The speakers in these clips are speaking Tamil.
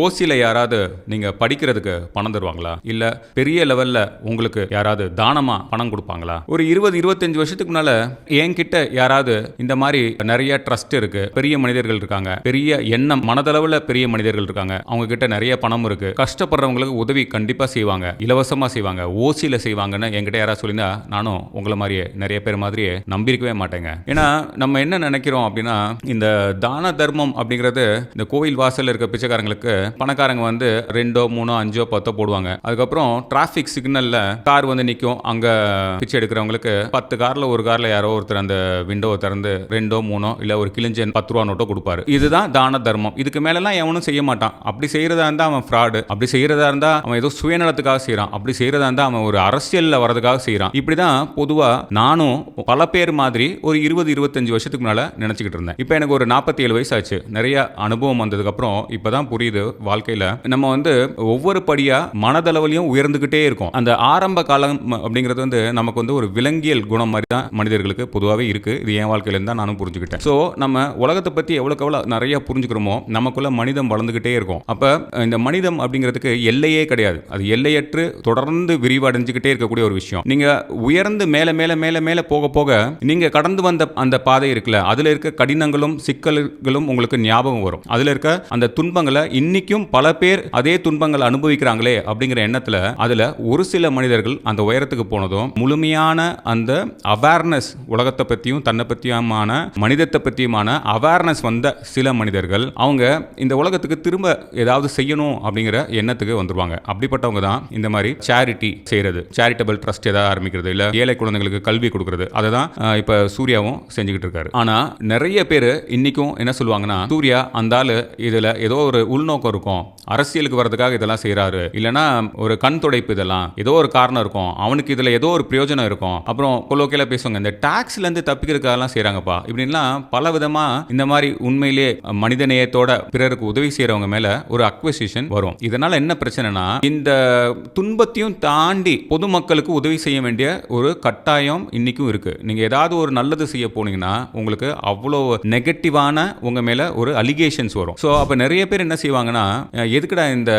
ஓசியில் யாராவது நீங்கள் படிக்கிறதுக்கு பணம் தருவாங்களா? இல்லை பெரிய லெவலில் உங்களுக்கு யாராவது தானமாக பணம் கொடுப்பாங்களா? ஒரு இருபது இருபத்தஞ்சு வருஷத்துக்கு முன்னால் என்கிட்ட யாராவது இந்த மாதிரி நிறைய ட்ரஸ்ட் இருக்குது பெரிய மனிதர்கள் இருக்காங்க. பெரிய எண்ணம் மனதளவில் பெரிய மனிதர்கள் இருக்காங்க. அவங்க கிட்ட நிறைய பணம் இருக்குது கஷ்டப்படுறவங்களுக்கு உதவி கண்டிப்பாக செய்வாங்க. இலவசமாக செய்வாங்க. ஓசியில் செய்வாங்கன்னு என்கிட்ட யாராவது சொல்லியிருந்தா நானும் உங்களை மாதிரியே நிறைய பேர் மாதிரியே நம்பியிருக்கவே மாட்டேங்க. ஏன்னா நம்ம என்ன நினைக்கிறோம் அப்படின்னா இந்த தான தர்மம் அப்படிங்கிறது இந்த கோயில் வாசலில் இருக்க பிச்சைக்காரங்களுக்கு பணக்காரங்க வந்து ரெண்டோ மூணோ அஞ்சோ பத்தோ போடுவாங்க. அதுக்கப்புறம் டிராஃபிக் சிக்னல்ல கார் வந்து நிற்கும் அங்க பிச்சை எடுக்கிறவங்களுக்கு பத்து கார்ல ஒரு கார்ல யாரோ ஒருத்தர் அந்த விண்டோவை திறந்து ரெண்டோ மூணோ இல்ல ஒரு கிழிஞ்ச பத்து ரூபா நோட்டோ கொடுப்பாரு. இதுதான் தான தர்மம். இதுக்கு மேலெல்லாம் எவனும் செய்ய மாட்டான். அப்படி செய்யறதா இருந்தா அவன் ஃப்ராடு அப்படி செய்யறதா இருந்தா அவன் ஏதோ சுயநலத்துக்காக செய்கிறான் அப்படி செய்யறதா இருந்தா அவன் ஒரு அரசியல்ல வரதுக்காக செய்றான். இப்படிதான் பொதுவா நானும் பல பேர் மாதிரி ஒரு இருபது இருபத்தஞ்சு வருஷத்துக்கு முன்னால நினைச்சுக்கிட்டு இருந்தேன். இப்போ எனக்கு ஒரு நாற்பத்தி ஏழு வயசு ஆச்சு. நிறைய அனுபவம் வந்ததுக்கு அப்புறம் இப்பதான் புரியுது வாழ்க்கையில நம்ம வந்து ஒவ்வொரு படியா மனதளவிலையும் உயர்ந்துகிட்டே இருக்கும். அந்த ஆரம்ப காலம் அப்படிங்கிறது வந்து நமக்கு வந்து ஒரு விலங்கியல் குணம் மாதிரி தான் மனிதர்களுக்கு பொதுவாகவே இருக்கு. இது என் வாழ்க்கையில இருந்தா நானும் புரிஞ்சுக்கிட்டேன். ஸோ நம்ம உலகத்தை பத்தி எவ்வளோக்கு எவ்வளோ நிறைய புரிஞ்சுக்கிறோமோ நமக்குள்ள மனிதம் வளர்ந்துகிட்டே இருக்கும். அப்ப இந்த மனிதம் அப்படிங்கிறதுக்கு எல்லையே கிடையாது. அது எல்லையற்று தொடர்ந்து விரிவடைஞ்சுக்கிட்டே இருக்கக்கூடிய ஒரு விஷயம். நீங்க உயர்ந்து மேல மேல மேல மேல போக போக நீங்க கடந்து வந்த அந்த பாதை இருக்குல்ல அதுல இருக்க கடினங்களும் சிக்கல்களும் உங்களுக்கு ஞாபகம் வரும். அதுல இருக்க அந்த துன்பங்களை இன்னைக்கும் பல பேர் அதே துன்பங்களை அனுபவிக்கிறாங்களே அப்படிங்கிற எண்ணத்துல அதுல ஒரு சில மனிதர்கள் அந்த உயரத்துக்கு போனதும் முழுமையான அந்த அவேர்னஸ் உலகத்தை பத்தியும் தன்னை பத்தியுமான மனிதத்தை பத்தியுமான அவேர்னஸ் வந்த சில மனிதர்கள் அவங்க இந்த உலகத்துக்கு திரும்ப ஏதாவது செய்யணும் அப்படிங்கிற எண்ணத்துக்கு வந்துருவாங்க. அப்படிப்பட்டவங்க தான் இந்த மாதிரி சேரிட்டி செய்யறது சேரிட்டபிள் ட்ரஸ்ட் ஏதாவது ஆரம்பிக்கிறது இல்ல ஏழை குழந்தைங்களுக்கு கல்வி கொடுக்கறது. அதை தான் இப்ப சூர்யாவும் செஞ்சுக்கிட்டு இருக்காரு. ஆனா நிறைய பேர் இன்னைக்கும் என்ன சொல்லுவாங்கன்னா சூர்யா அந்த ஆளு இதுல ஏதோ ஒரு உள்நோக்கம் இருக்கும். அரசியலுக்கு வர்றதுக்காக இதெல்லாம் செய்கிறாரு இல்லனா ஒரு கண் துடைப்பு இதெல்லாம் ஏதோ ஒரு காரணம் இருக்கும். அவனுக்கு இதுல ஏதோ ஒரு பிரயோஜனம் இருக்கும். அப்புறம் கொலோக்கியலா பேசுவாங்க இந்த டேக்ஸ்லேருந்து தப்பிக்கிறதுக்காகலாம் செய்கிறாங்கப்பா இப்படின்லாம் பல விதமா இந்த மாதிரி உண்மையிலே மனித நேயத்தோட பிறருக்கு உதவி செய்யறவங்க மேல ஒரு அக்வசிஷன் வரும். இதனால என்ன பிரச்சனைனா இந்த துன்பத்தையும் தாண்டி பொதுமக்களுக்கு உதவி செய்ய வேண்டிய ஒரு கட்டாயம் இன்னைக்கும் இருக்கு. நீங்க ஏதாவது ஒரு நல்லது செய்ய போனீங்கன்னா உங்களுக்கு அவ்வளோ நெகட்டிவான உங்க மேல ஒரு அலிகேஷன்ஸ் வரும். ஸோ அப்ப நிறைய பேர் என்ன செய்வாங்கன்னா அஹ், எதுக்குடா இந்த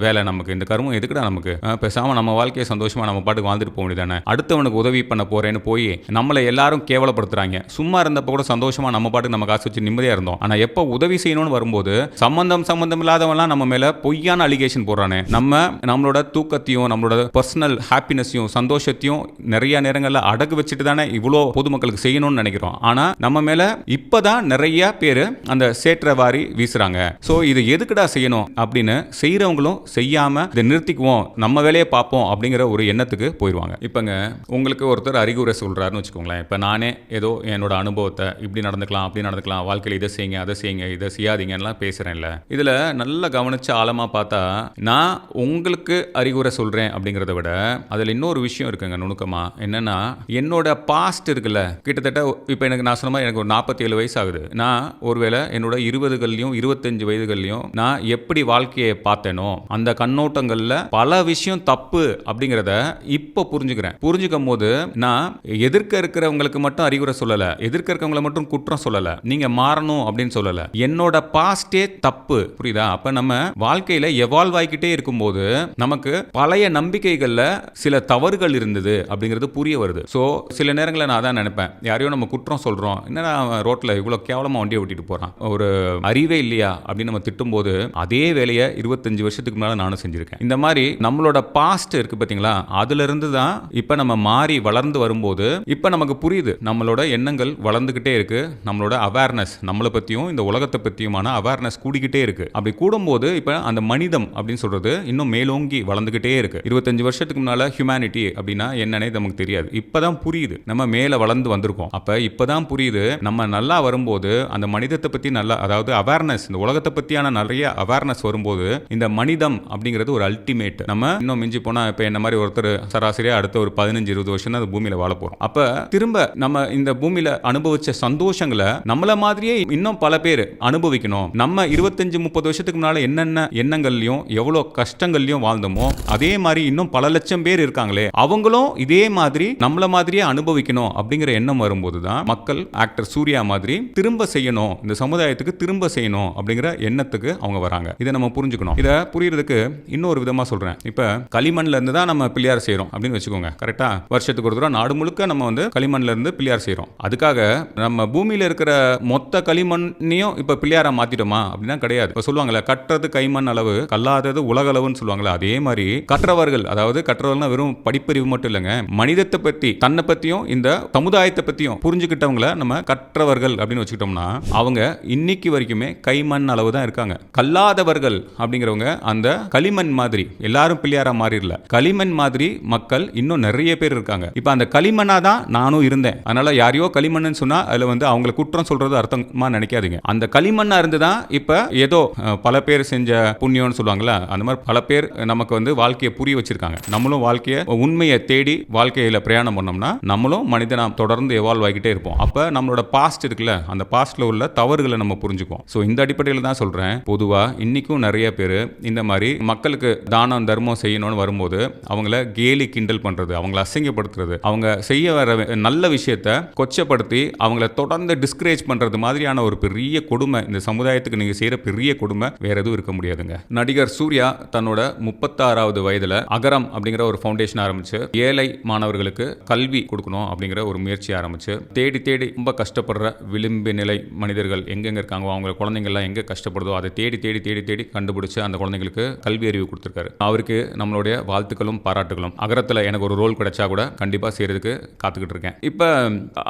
வேலை நமக்கு? இந்த கருமம் எதுக்குடா நமக்கு? பேசாமல் பேசாம நம்ம வாழ்க்கையை சந்தோஷமா நம்ம பாட்டுக்கு வாழ்ந்துட்டு போக முடியுதானே அடுத்தவனுக்கு உதவி பண்ண போறேன்னு போய் நம்மளை எல்லாரும் கேவலப்படுத்துறாங்க. சும்மா இருந்தப்ப கூட சந்தோஷமா நம்ம பாட்டுக்கு நம்ம காசு வச்சு நிம்மதியா இருந்தோம். ஆனா எப்போ உதவி செய்யணும்னு வரும்போது சம்பந்தம் சம்பந்தம் இல்லாதவன்லாம் நம்ம மேல பொய்யான அலிகேஷன் போடுறானே. நம்ம நம்மளோட தூக்கத்தையும் நம்மளோட பர்சனல் ஹாப்பினஸையும் சந்தோஷத்தையும் நிறைய நேரங்களில் அடகு வச்சுட்டு தானே இவ்வளோ பொதுமக்களுக்கு செய்யணும்னு நினைக்கிறோம். ஆனா நம்ம மேல இப்பதான் நிறைய பேர் அந்த சேற்ற வாரி வீசுறாங்க. ஸோ இது எதுக்குடா செய்யணும் அப்படின்னு செய்யறவங்களும் செய்யாம இதை நிறுத்திக்குவோம் நம்ம வேலையை பார்ப்போம் அப்படிங்கிற ஒரு எண்ணத்துக்கு போயிடுவாங்க இப்போங்க உங்களுக்கு ஒருத்தர் அறிகுறை சொல்கிறாருன்னு வச்சுக்கோங்களேன். இப்போ நானே ஏதோ என்னோட அனுபவத்தை இப்படி நடந்துக்கலாம் அப்படி நடந்துக்கலாம் வாழ்க்கையில் இதை செய்யுங்க அதை செய்யுங்க இதை செய்யாதீங்கலாம் பேசுறேன்ல. இதில் நல்லா கவனிச்சு ஆழமாக பார்த்தா நான் உங்களுக்கு அறிகுறை சொல்றேன் அப்படிங்கிறத விட அதில் இன்னொரு விஷயம் இருக்குங்க நுணுக்கமா. என்னன்னா என்னோட பாஸ்ட் இருக்குல்ல கிட்டத்தட்ட இப்போ எனக்கு நான் சொன்ன மாதிரி எனக்கு ஒரு நாற்பத்தி ஏழு வயசு ஆகுது. நான் ஒருவேளை என்னோட இருபதுகள்லையும் இருபத்தஞ்சு வயதுகள்லையும் நான் எப்படி வாழ்க்கையை பார்த்தேனோ அந்த கண்ணோட்டங்கள்ல பல விஷயம் தப்பு அப்படிங்கிறத இப்போ புரிஞ்சுக்கிறேன். புரிஞ்சுக்கும் போது நான் எதிர்க்க இருக்கிறவங்களுக்கு மட்டும் அறிவுரை சொல்லல எதிர்க்க இருக்கிறவங்களை மட்டும் குற்றம் சொல்லல நீங்க மாறணும் அப்படின்னு சொல்லல. என்னோட பாஸ்டே தப்பு. புரியுதா? அப்ப நம்ம வாழ்க்கையில எவால்வ் ஆகிக்கிட்டே இருக்கும்போது நமக்கு பழைய நம்பிக்கைகள்ல சில தவறுகள் இருந்தது அப்படிங்கிறது புரிய வருது. ஸோ சில நேரங்களில் நான் அதான் நினைப்பேன். யாரையோ நம்ம குற்றம் சொல்றோம். என்ன ரோட்டில் ரோட்ல இவ்வளோ கேவலமா வண்டியை ஓட்டிட்டு போறான்? ஒரு அறிவே இல்லையா? அப்படின்னு நம்ம திட்டும்போது அதே வேலையை இருபத்தஞ்சு வருஷத்துக்கு மேலே நானும் செஞ்சிருக்கேன். இந்த மாதிரி நம்மளோட பாஸ்ட் இருக்கு பார்த்தீங்களா அதுல இருந்து தான் இப்போ நம்ம மாறி வளர்ந்து வரும்போது இப்போ நமக்கு புரியுது நம்மளோட எண்ணங்கள் வளர்ந்துகிட்டே இருக்கு நம்மளோட அவேர்னஸ் நம்மளை பற்றியும் இந்த உலகத்தை பற்றியுமான அவேர்னஸ் கூடிக்கிட்டே இருக்கு. அப்படி கூடும்போது இப்போ அந்த மனிதம் அப்படின்னு சொல்றது இன்னும் மேலோங்கி வளர்ந்துகிட்டே இருக்கு. இருபத்தஞ்சு வருஷத்துக்கு முன்னால ஹியூமனிட்டி அப்படின்னா என்னன்னே நமக்கு தெரியாது. இப்போதான் புரியுது நம்ம மேலே வளர்ந்து வந்திருக்கோம். அப்போ இப்போ தான் புரியுது நம்ம நல்லா வரும்போது அந்த மனிதத்தை பற்றி நல்லா அதாவது அவேர்னஸ் இந்த உலகத்தை பற்றியான நிறைய அவேர்னஸ் வரும்போது இந்த மனிதம் அப்படிங்கிறது ஒரு அல்டிமேட் நம்ம இன்னும் மிஞ்சி போனா இப்ப என்ன மாதிரி ஒருத்தர் சராசரியா அடுத்த ஒரு பதினஞ்சு இருபது வருஷம் தான் அந்த பூமியில வாழ போறோம். அப்ப திரும்ப நம்ம இந்த பூமியில அனுபவிச்ச சந்தோஷங்களை நம்மள மாதிரியே இன்னும் பல பேர் அனுபவிக்கணும். நம்ம இருபத்தஞ்சு முப்பது வருஷத்துக்கு முன்னால என்னென்ன எண்ணங்கள்லயும் எவ்வளவு கஷ்டங்கள்லயும் வாழ்ந்தோமோ அதே மாதிரி இன்னும் பல லட்சம் பேர் இருக்காங்களே அவங்களும் இதே மாதிரி நம்மள மாதிரியே அனுபவிக்கணும் அப்படிங்கிற எண்ணம் வரும்போது தான் மக்கள் ஆக்டர் சூர்யா மாதிரி திரும்ப செய்யணும். இந்த சமுதாயத்துக்கு திரும்ப செய்யணும் அப்படிங்கிற எண்ணத்துக்கு அவங்க வராங்க. இதை நம்ம புரிஞ்சுக்கணும். இதை புரியறதுக்கு இன்னொரு விதமா சொல்றேன். இப்ப களிமண்ல இருந்து தான் நம்ம பிள்ளையார் செய்கிறோம் அப்படின்னு வச்சுக்கோங்க. கரெக்டா வருஷத்துக்கு ஒரு தடவை நாடு முழுக்க நம்ம வந்து களிமண்ல இருந்து பிள்ளையார் செய்கிறோம் அதுக்காக நம்ம பூமியில இருக்கிற மொத்த களிமண்ணையும் இப்ப பிள்ளையாரா மாத்திட்டோமா? அப்படின்னா கிடையாது. இப்ப சொல்லுவாங்கல்ல கட்டுறது கைமண் அளவு கல்லாதது உலக அளவுன்னு சொல்லுவாங்கல்ல அதே மாதிரி கற்றவர்கள் அதாவது கற்றவர்கள்னா வெறும் படிப்பறிவு மட்டும் இல்லைங்க மனிதத்தை பத்தி தன்னை பத்தியும் இந்த சமுதாயத்தை பத்தியும் புரிஞ்சுக்கிட்டவங்கள நம்ம கற்றவர்கள் அப்படின்னு வச்சுக்கிட்டோம்னா அவங்க இன்னைக்கு வரைக்குமே கைமண் அளவு தான் இருக்காங்க. அல்லாதவர்கள் அப்படிங்கிறவங்க அந்த களிமண் மாதிரி எல்லாரும் பிள்ளையாரா மாறிடல. களிமண் மாதிரி மக்கள் இன்னும் நிறைய பேர் இருக்காங்க. இப்போ அந்த களிமண்ணா தான் நானும் இருந்தேன். அதனால யாரையோ களிமண்ணுன்னு சொன்னா அதுல வந்து அவங்கள குற்றம் சொல்றது அர்த்தமா நினைக்காதீங்க. அந்த களிமண்ணா இருந்து தான் இப்ப ஏதோ பல பேர் செஞ்ச புண்ணியம்னு சொல்லுவாங்கல்ல அந்த மாதிரி பல பேர் நமக்கு வந்து வாழ்க்கையை புரிய வச்சிருக்காங்க. நம்மளும் வாழ்க்கையை உண்மையை தேடி வாழ்க்கையில பிரயாணம் பண்ணோம்னா நம்மளும் மனிதனா தொடர்ந்து எவால்வ் ஆகிட்டே இருப்போம். அப்ப நம்மளோட பாஸ்ட் இருக்குல்ல அந்த பாஸ்ட்ல உள்ள தவறுகளை நம்ம புரிஞ்சுக்குவோம். ஸோ இந்த அடிப்படையில் தான் சொல்றேன். பொதுவா இன்றைக்கும் நிறைய பேர் இந்த மாதிரி மக்களுக்கு தானம் தர்மம் செய்யணும்னு வரும்போது அவங்கள கேலி கிண்டல் பண்ணுறது அவங்கள அசிங்கப்படுத்துறது அவங்க செய்ய வர நல்ல விஷயத்த கொச்சப்படுத்தி அவங்கள தொடர்ந்து டிஸ்கரேஜ் பண்ணுறது மாதிரியான ஒரு பெரிய கொடுமை இந்த சமுதாயத்துக்கு நீங்கள் செய்கிற பெரிய கொடுமை வேற எதுவும் இருக்க முடியாதுங்க. நடிகர் சூர்யா தன்னோட முப்பத்தாறாவது வயதில் அகரம் அப்படிங்கிற ஒரு ஃபவுண்டேஷன் ஆரம்பிச்சு ஏழை மாணவர்களுக்கு கல்வி கொடுக்கணும் அப்படிங்கிற ஒரு முயற்சி ஆரம்பிச்சு தேடி தேடி ரொம்ப கஷ்டப்படுற விளிம்பு நிலை மனிதர்கள் எங்கெங்க இருக்காங்க அவங்க குழந்தைங்கள்லாம் எங்கே கஷ்டப்படுதோ அதை தேடி தேடி தேடி தேடி கண்டுபிடிச்சு அந்த குழந்தைங்களுக்கு கல்வி அறிவு கொடுத்துருக்காரு. அவருக்கு நம்மளுடைய வாழ்த்துக்களும் பாராட்டுகளும். அகரத்தில் எனக்கு ஒரு ரோல் கிடைச்சா கூட கண்டிப்பாக செய்கிறதுக்கு காத்துக்கிட்டு இருக்கேன். இப்போ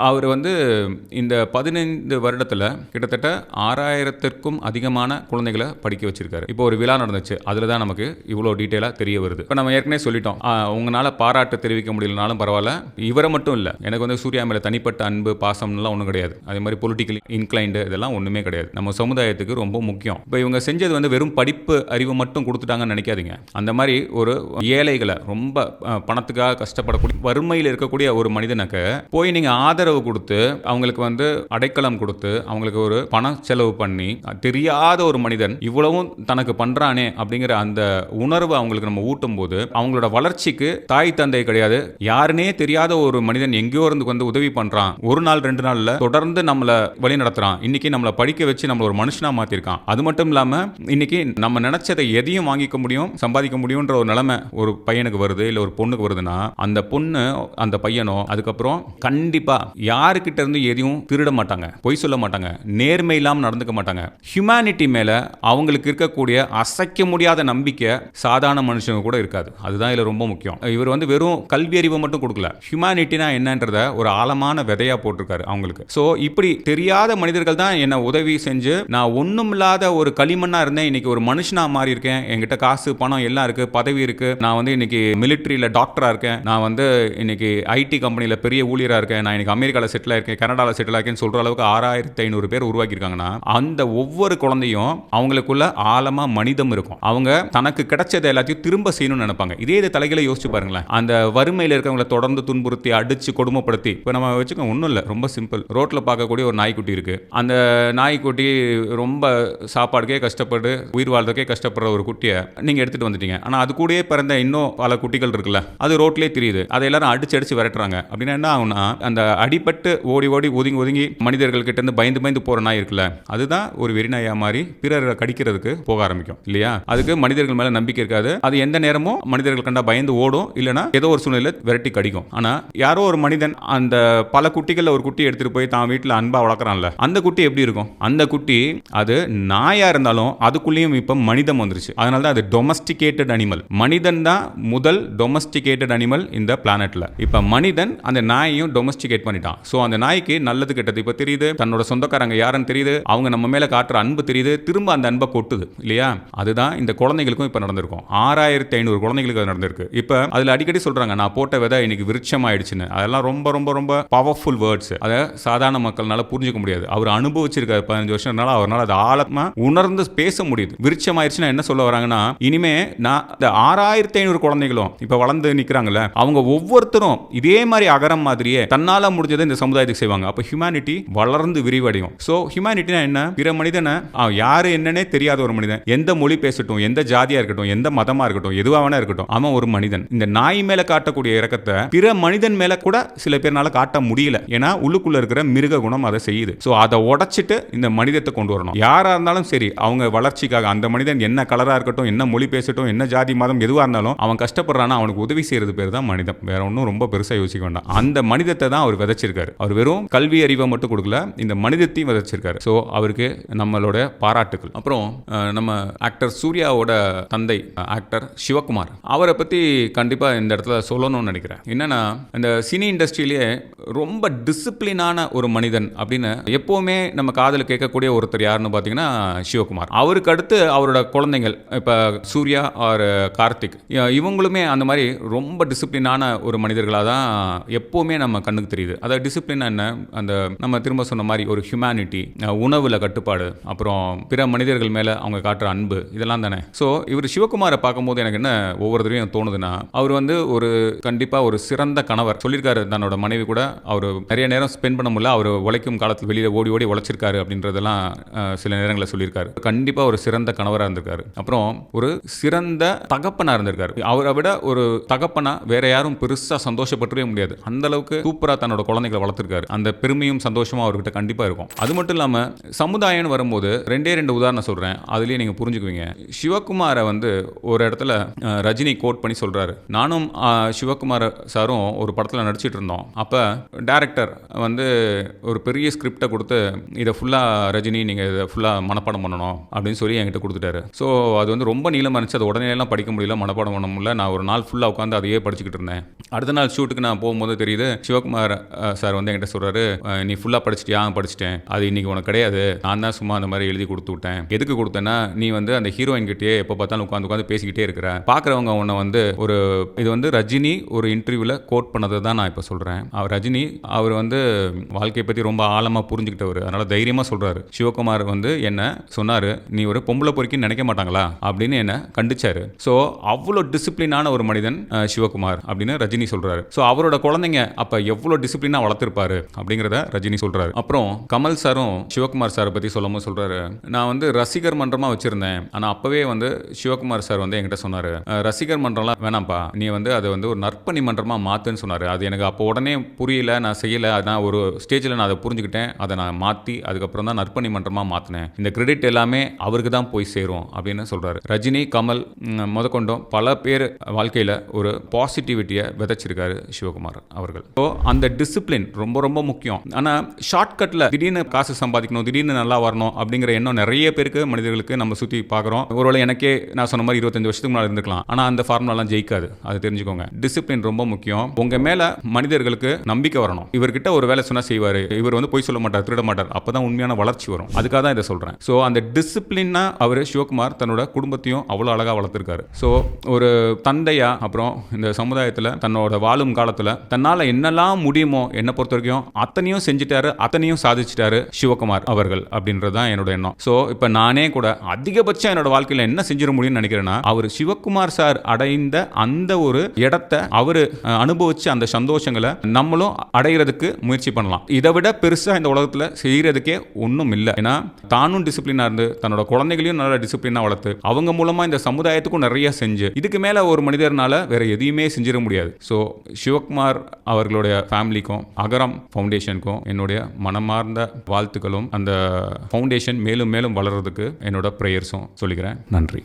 அவர் வந்து இந்த பதினைந்து வருடத்தில் கிட்டத்தட்ட ஆறாயிரத்திற்கும் அதிகமான குழந்தைகளை படிக்க வச்சிருக்காரு. இப்போ ஒரு விழா நடந்துச்சு. அதில் தான் நமக்கு இவ்வளோ டீட்டெயிலாக தெரிய வருது. இப்போ நம்ம ஏற்கனவே சொல்லிட்டோம். உங்களால் பாராட்டு தெரிவிக்க முடியலனாலும் பரவாயில்ல. இவரை மட்டும் இல்லை. எனக்கு வந்து சூர்யா மேலே தனிப்பட்ட அன்பு பாசம்லாம் ஒன்றும் கிடையாது. அதே மாதிரி பொலிட்டிக்கல் இன்க்ளைண்டு இதெல்லாம் ஒன்றுமே கிடையாது. நம்ம சமுதாயத்துக்கு ரொம்ப முக்கியம். இப்போ இவங்க செஞ்சது வந்து வெறும் படிப்பு அறிவு மட்டும் கொடுத்துட்டாங்கன்னு நினைக்காதீங்க. அந்த மாதிரி ஒரு ஏழைகளை ரொம்ப பணத்துக்காக கஷ்டப்படக்கூடிய வறுமையில் இருக்கக்கூடிய ஒரு மனிதனுக்கு போய் நீங்கள் ஆதரவு கொடுத்து அவங்களுக்கு வந்து அடைக்கலம் கொடுத்து அவங்களுக்கு ஒரு பண செலவு பண்ணி தெரியாத ஒரு மனிதன் இவ்வளவும் தனக்கு பண்றானே அப்படிங்கிற அந்த உணர்வு அவங்களுக்கு நம்ம ஊட்டும் போது அவங்களோட வளர்ச்சிக்கு தாய் தந்தை கிடையாது. யாருனே தெரியாத ஒரு மனிதன் எங்கேயோ இருந்து வந்து உதவி பண்றான். ஒரு நாள் ரெண்டு நாள்ல தொடர்ந்து நம்மளை வழி நடத்துறான். இன்னைக்கு நம்மளை படிக்க வச்சு நம்மள ஒரு மனுஷனா மாத்திருக்கான். அது மட்டும் இல்லாம இன்னைக்கு நம்ம நினைச்சதை எதையும் வாங்கிக்க முடியும் சம்பாதிக்க முடியும்ன்ற ஒரு நிலைமை ஒரு பையனுக்கு வருது இல்ல ஒரு பொண்ணுக்கு வருதுன்னா அந்த பொண்ணு அந்த பையனோ அதுக்கப்புறம் கண்டிப்பா யாருக்கிட்ட இருந்து எதையும் திருட மாட்டாங்க பொய் சொல்ல மாட்டாங்க நேர்மை இல்லாமல் நடந்துக்க மாட்டாங்க. ஹியூமனிட்டி மேல அவங்களுக்கு இருக்கக்கூடிய அசைக்க முடியாத நம்பிக்கை சாதாரண மனுஷங்க கூட இருக்காது. அதுதான் இதுல ரொம்ப முக்கியம். இவர் வந்து வெறும் கல்வி அறிவை மட்டும் கொடுக்கல. ஹியூமனிட்டினா என்னன்றத ஒரு ஆழமான விதையா போட்டிருக்காரு அவங்களுக்கு. ஸோ இப்படி தெரியாத மனிதர்கள் தான் என்ன உதவி செஞ்சு நான் ஒண்ணும் இல்லாத ஒரு களிமண்ணா இருந்தேன். இன்னைக்கு ஒரு மனுஷனா மாறி இருக்கேன். என்கிட்ட காசு பணம் எல்லாம் இருக்கு. பதவி இருக்கு. நான் வந்து இன்னைக்கு மிலிட்ரியில் டாக்டராக இருக்கேன். நான் வந்து இன்னைக்கு ஐடி கம்பெனியில் பெரிய ஊழியராக இருக்கேன். நான் இன்னைக்கு அமெரிக்காவில் செட்டில் இருக்கேன் கனடாவில் செட்டில் இருக்கேன்னு சொல்ற அளவுக்கு ஆறாயிரத்தி ஐநூறு பேர் உருவாக்கியிருக்காங்கன்னா அந்த ஒவ்வொரு குழந்தையும் அவங்களுக்குள்ள ஆழமாக மனிதம் இருக்கும். அவங்க தனக்கு கிடைச்சதை எல்லாத்தையும் திரும்ப செய்யணும்னு நினைப்பாங்க. இதே இது தலைகளை யோசிச்சு பாருங்களேன். அந்த வறுமையில் இருக்கவங்களை தொடர்ந்து துன்புறுத்தி அடிச்சு கொடுமைப்படுத்தி. இப்போ நம்ம வச்சுக்கோங்க ஒன்றும் இல்லை. ரொம்ப சிம்பிள் ரோட்டில் பார்க்கக்கூடிய ஒரு நாய்க்குட்டி இருக்கு. அந்த நாய்க்குட்டி ரொம்ப சாப்பாடுக்கே கஷ்டம். கஷ்டப்பட்டு உயிர் வாழ்றதுக்கே கஷ்டப்படுற ஒரு குட்டியை நீங்கள் எடுத்துகிட்டு வந்துட்டீங்க. ஆனால் அது கூடயே பிறந்த இன்னும் பல குட்டிகள் இருக்குல்ல அது ரோட்லேயே தெரியுது. அதை எல்லாரும் அடிச்சு அடிச்சு விரட்டுறாங்க. அப்படின்னா என்ன ஆகும்னா அந்த அடிபட்டு ஓடி ஓடி ஒதுங்கி ஒதுங்கி மனிதர்கள் கிட்ட இருந்து பயந்து பயந்து போகிற நாய் இருக்குல்ல அதுதான் ஒரு வெறிநாயா மாதிரி பிறரை கடிக்கிறதுக்கு போக ஆரம்பிக்கும் இல்லையா? அதுக்கு மனிதர்கள் மேலே நம்பிக்கை இருக்காது. அது எந்த நேரமும் மனிதர்கள் கண்டா பயந்து ஓடும் இல்லைன்னா ஏதோ ஒரு சூழ்நிலை விரட்டி கடிக்கும். ஆனால் யாரோ ஒரு மனிதன் அந்த பல குட்டிகளில் ஒரு குட்டி எடுத்துகிட்டு போய் தான் வீட்டில் அன்பாக வளர்க்குறான்ல அந்த குட்டி எப்படி இருக்கும்? அந்த குட்டி அது நாயாக இருந்தாலும் அதுக்குள்ளேயும் இப்போ மனிதம் வந்துருச்சு. அதனால தான் அது டொமஸ்டிகேட்டட் அனிமல் மனிதன் தான் முதல் டொமஸ்டிகேட்டட் அனிமல் இந்த பிளானட்ல இப்போ மனிதன் அந்த நாயையும் டொமஸ்டிகேட் பண்ணிட்டான். ஸோ அந்த நாய்க்கு நல்லது கெட்டது இப்போ தெரியுது. தன்னோட சொந்தக்காரங்க யாருன்னு தெரியுது. அவங்க நம்ம மேலே காட்டுற அன்பு தெரியுது. திரும்ப அந்த அன்பை கொட்டுது. இல்லையா? அதுதான் இந்த குழந்தைகளுக்கும் இப்போ நடந்திருக்கும். ஆறாயிரத்தி ஐநூறு குழந்தைகளுக்கு அது நடந்திருக்கு. இப்போ அதில் அடிக்கடி சொல்றாங்க நான் போட்ட விதை இன்னைக்கு விருட்சம் ஆயிடுச்சுன்னு அதெல்லாம் ரொம்ப ரொம்ப ரொம்ப பவர்ஃபுல் வேர்ட்ஸ் அதை சாதாரண மக்கள்னால புரிஞ்சுக்க முடியாது. அவர் அனுபவிச்சிருக்காரு பதினஞ்சு வருஷம்னால. அவரால் அதை ஆழமாக உணர்ந்து பேச முடியுது. விருட்சம் ஆயிடுச்சுன்னா என்ன சொல்ல வராங்கன்னா இனிமே நான் இந்த ஆறாயிரத்தி ஐநூறு குழந்தைகளும் இப்ப வளர்ந்து நிக்கிறாங்கல்ல அவங்க ஒவ்வொருத்தரும் இதே மாதிரி அகரம் மாதிரியே தன்னால முடிஞ்சதை இந்த சமுதாயத்துக்கு செய்வாங்க. அப்ப ஹியூமனிட்டி வளர்ந்து விரிவடையும். சோ ஹியூமனிட்டினா என்ன? பிற மனிதனை யாரு என்னன்னே தெரியாத ஒரு மனிதன். எந்த மொழி பேசட்டும் எந்த ஜாதியா இருக்கட்டும் எந்த மதமா இருக்கட்டும் எதுவா வேணா இருக்கட்டும் அவன் ஒரு மனிதன். இந்த நாய் மேல காட்டக்கூடிய இறக்கத்தை பிற மனிதன் மேல கூட சில பேர்னால காட்ட முடியல. ஏன்னா உள்ளுக்குள்ள இருக்கிற மிருக குணம் அதை செய்யுது. சோ அதை உடைச்சிட்டு இந்த மனிதத்தை கொண்டு வரணும். யாரா இருந்தாலும் சரி அவங்க அவங்க வளர்ச்சிக்காக அந்த மனிதன் என்ன கலராக இருக்கட்டும் என்ன மொழி பேசட்டும் என்ன ஜாதி மதம் எதுவாக இருந்தாலும் அவன் கஷ்டப்படுறானா அவனுக்கு உதவி செய்யறது பேர் தான் மனிதம். வேற ஒன்றும் ரொம்ப பெருசாக யோசிக்க வேண்டாம். அந்த மனிதத்தை தான் அவர் விதைச்சிருக்காரு. அவர் வெறும் கல்வி அறிவை மட்டும் கொடுக்கல இந்த மனிதத்தையும் விதைச்சிருக்காரு. ஸோ அவருக்கு நம்மளோட பாராட்டுக்கள். அப்புறம் நம்ம ஆக்டர் சூர்யாவோட தந்தை ஆக்டர் சிவகுமார். அவரை பற்றி கண்டிப்பாக இந்த இடத்துல சொல்லணும்னு நினைக்கிறேன். என்னன்னா இந்த சினி இண்டஸ்ட்ரியிலேயே ரொம்ப டிசிப்ளினான ஒரு மனிதன் அப்படின்னு எப்போவுமே நம்ம காதில் கேட்கக்கூடிய ஒருத்தர் யாருன்னு பார்த்தீங்கன்னா சிவகுமார். அவருக்கு அடுத்து அவரோட குழந்தைகள் இப்போ சூர்யா ஆர் கார்த்திக் இவங்களுமே அந்த மாதிரி ரொம்ப டிசிப்ளினான ஒரு மனிதர்களாக தான் எப்போவுமே நம்ம கண்ணுக்கு தெரியுது. அதாவது டிசிப்ளின் என்ன? அந்த நம்ம திரும்ப சொன்ன மாதிரி ஒரு ஹியூமனிட்டி உணவில் கட்டுப்பாடு அப்புறம் பிற மனிதர்கள் மேலே அவங்க காட்டுற அன்பு இதெல்லாம் தானே. ஸோ இவர் சிவகுமாரை பார்க்கும்போது எனக்கு என்ன ஒவ்வொரு தடவையும் தோணுதுன்னா அவர் வந்து ஒரு கண்டிப்பாக ஒரு சிறந்த கணவர். சொல்லியிருக்காரு தன்னோட மனைவி கூட அவர் நிறைய நேரம் ஸ்பெண்ட் பண்ண முடியல அவர் உழைக்கும் காலத்தில் வெளியில் ஓடி ஓடி உழைச்சிருக்காரு அப்படின்றதெல்லாம் சில நேரங்களில் சொல்லியிருக்காரு. கண்டிப்பாக கண்டிப்பாக ஒரு சிறந்த கணவராக இருந்திருக்காரு. அப்புறம் ஒரு சிறந்த தகப்பனாக இருந்திருக்காரு. அவரை விட ஒரு தகப்பனா வேற யாரும் பெருசாக சந்தோஷப்பட்டுவே முடியாது. அந்த அளவுக்கு சூப்பராக தன்னோட குழந்தைகளை வளர்த்துருக்காரு. அந்த பெருமையும் சந்தோஷமும் அவர்கிட்ட கண்டிப்பாக இருக்கும். அது மட்டும் இல்லாமல் சமுதாயம்னு வரும்போது ரெண்டே ரெண்டு உதாரணம் சொல்கிறேன் அதுலேயே நீங்கள் புரிஞ்சுக்குவீங்க. சிவகுமாரை வந்து ஒரு இடத்துல ரஜினி கோட் பண்ணி சொல்கிறாரு நானும் சிவகுமார் சாரும் ஒரு படத்தில் நடிச்சிட்டு இருந்தோம். அப்போ டேரக்டர் வந்து ஒரு பெரிய ஸ்கிரிப்டை கொடுத்து இதை ஃபுல்லாக ரஜினி நீங்கள் இதை ஃபுல்லாக மனப்பாடம் பண்ணணும். அப்படின்னு சொல்லி என்கிட்ட கொடுத்துட்டாரு. ஸோ அது வந்து ரொம்ப நீளமாக இருந்துச்சு. அது உடனேலாம் படிக்க முடியல மனப்பாடம் பண்ண முடியல. நான் ஒரு நாள் ஃபுல்லாக உட்காந்து அதையே படிச்சுக்கிட்டு இருந்தேன். அடுத்த நாள் ஷூட்டுக்கு நான் போகும்போது தெரியுது சிவகுமார் சார் வந்து என்கிட்ட சொல்கிறாரு நீ ஃபுல்லாக படிச்சுட்டியா? படிச்சிட்டேன். அது இன்னைக்கு உனக்கு கிடையாது. நான் தான் சும்மா அந்த மாதிரி எழுதி கொடுத்து விட்டேன். எதுக்கு கொடுத்தேன்னா நீ வந்து அந்த ஹீரோயின் கிட்டே எப்போ பார்த்தாலும் உட்காந்து உட்காந்து பேசிக்கிட்டே இருக்கிற. பார்க்குறவங்க உன்னை வந்து ஒரு இது வந்து ரஜினி ஒரு இன்டர்வியூவில் கோட் பண்ணதை தான் நான் இப்போ சொல்கிறேன் அவர் ரஜினி அவர் வந்து வாழ்க்கையை பற்றி ரொம்ப ஆழமாக புரிஞ்சுக்கிட்டவர். அதனால் தைரியமாக சொல்கிறாரு சிவகுமார் வந்து என்ன சொன்னார் நீ ஒரு பொம்பளை பொறுக்கின்னு நினைக்க மாட்டாங்களா? அப்படின்னு என்ன கண்டிச்சாரு. ஸோ அவ்வளோ டிசிப்ளினான ஒரு மனிதன் சிவகுமார் அப்படின்னு ரஜினி சொல்கிறாரு ஸோ அவரோட குழந்தைங்க அப்போ எவ்வளோ டிசிப்ளினாக வளர்த்துருப்பாரு அப்படிங்கிறத ரஜினி சொல்கிறாரு அப்புறம் கமல் சாரும் சிவகுமார் சாரை பற்றி சொல்லும்போது சொல்கிறாரு நான் வந்து ரசிகர் மன்றமாக வச்சுருந்தேன். ஆனால் அப்போவே வந்து சிவகுமார் சார் வந்து என்கிட்ட சொன்னார் ரசிகர் மன்றம்லாம் வேணாம்ப்பா. நீ வந்து அதை வந்து ஒரு நற்பணி மன்றமாக மாற்றுன்னு சொன்னார். அது எனக்கு அப்போ உடனே புரியல நான் செய்யலை. நான் ஒரு ஸ்டேஜில் நான் அதை புரிஞ்சுக்கிட்டேன். அதை நான் மாற்றி அதுக்கப்புறம் தான் நற்பணி மன்றமாக மாற்றினேன் இந்த கிரெடிட் எல்லாமே அவருக்கு தான் போய் சேரும் அப்படின்னு சொல்கிறாரு ரஜினி கமல் முதற்கொண்டும். பல பேர் வாழ்க்கையில் ஒரு பாசிட்டிவிட்டியை விதைச்சிருக்காரு சிவகுமார் அவர்கள். ஸோ அந்த டிசிப்ளின் ரொம்ப ரொம்ப முக்கியம். ஆனால் ஷார்ட்கட்டில் திடீர்னு காசு சம்பாதிக்கணும் திடீர்னு நல்லா வரணும் அப்படிங்கிற எண்ணம் நிறைய பேருக்கு மனிதர்களுக்கு நம்ம சுற்றி பார்க்குறோம். ஒருவேளை எனக்கே நான் சொன்ன மாதிரி இருபத்தஞ்சு வருஷத்துக்கு முன்னாடி இருந்துக்கலாம் ஆனால் அந்த ஃபார்முலாலாம் ஜெயிக்காது. அது தெரிஞ்சுக்கோங்க. டிசிப்ளின் ரொம்ப முக்கியம். உங்கள் மேலே மனிதர்களுக்கு நம்பிக்கை வரணும். இவர்கிட்ட ஒரு வேலை சொன்னால் செய்வார். இவர் வந்து பொய் சொல்ல மாட்டார் திருட மாட்டார். அப்போ தான் உண்மையான வளர்ச்சி வரும். அதுக்காக தான் இதை சொல்கிறேன் ஸோ அந்த டிஸ் டிசிப்ளினாக அவர் சிவகுமார் தன்னோட குடும்பத்தையும் அவ்வளோ அழகாக வளர்த்துருக்காரு. ஸோ ஒரு தந்தையா அப்புறம் இந்த சமுதாயத்தில் தன்னோட வாழும் காலத்தில் தன்னால் என்னெல்லாம் முடியுமோ என்னை பொறுத்த வரைக்கும் அத்தனையும் செஞ்சுட்டாரு அத்தனையும் சாதிச்சிட்டாரு சிவகுமார் அவர்கள் அப்படின்றது தான் என்னோட எண்ணம். ஸோ இப்போ நானே கூட அதிகபட்சம் என்னோட வாழ்க்கையில் என்ன செஞ்சிட முடியும்னு நினைக்கிறேன்னா அவர் சிவகுமார் சார் அடைந்த அந்த ஒரு இடத்த அவர் அனுபவிச்ச அந்த சந்தோஷங்களை நம்மளும் அடைகிறதுக்கு முயற்சி பண்ணலாம். இதை விட பெருசாக இந்த உலகத்தில் செய்கிறதுக்கே ஒன்றும் இல்லை. ஏன்னா தானும் டிசிப்ளினாக இருந்து தன்னோட குழந்தைகளையும் நல்லா டிசிப்ளினாக வளர்த்து அவங்க மூலமாக இந்த சமுதாயத்துக்கும் நிறைய செஞ்சு இதுக்கு மேலே ஒரு மனிதர்னால வேற எதையுமே செஞ்சிட முடியாது. ஸோ சிவகுமார் அவர்களுடைய ஃபேமிலிக்கும் அகரம் ஃபவுண்டேஷனுக்கும் என்னுடைய மனமார்ந்த வாழ்த்துக்களும் அந்த ஃபவுண்டேஷன் மேலும் மேலும் வளர்றதுக்கு என்னோட ப்ரேயர்ஸும் சொல்லிக்கிறேன். நன்றி.